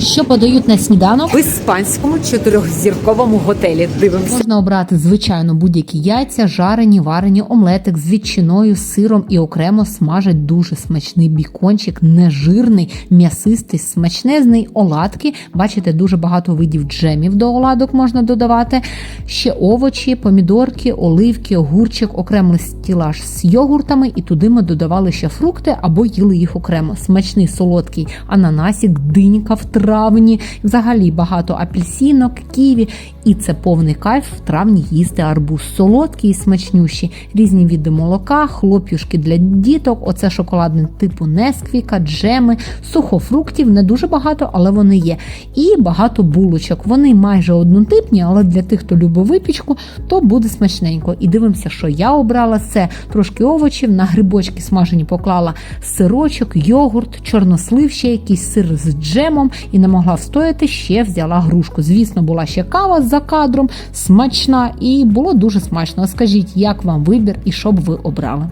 Що подають на сніданок? В іспанському чотирьохзірковому готелі дивимося. Можна обрати звичайно будь-які яйця, жарені, варені, омлетик з ветчиною, сиром і окремо смажать дуже смачний бікончик, нежирний, м'ясистий, смачнезний, оладки. Бачите, дуже багато видів джемів до оладок можна додавати. Ще овочі, помідорки, оливки, огурчик, окремий стілаж з йогуртами, і туди ми додавали ще фрукти або їли їх окремо. Смачний солодкий ананасік, динька в травні. Взагалі багато апельсинок, ківі. І це повний кайф в травні їсти арбуз. Солодкий і смачнющий. Різні види молока, хлоп'юшки для діток, оце шоколадне типу Несквіка, джеми, сухофруктів. Не дуже багато, але вони є. І багато булочок. Вони майже однотипні, але для тих, хто любить випічку, то буде смачненько. І дивимося, що я обрала це трошки овочів, на грибочки смажені поклала сирочок, йогурт, чорнослив, ще якийсь сир з джемом і не могла встояти, ще взяла грушку. Звісно, була ще кава за кадром, смачна, і було дуже смачно. Скажіть, як вам вибір і що б ви обрали?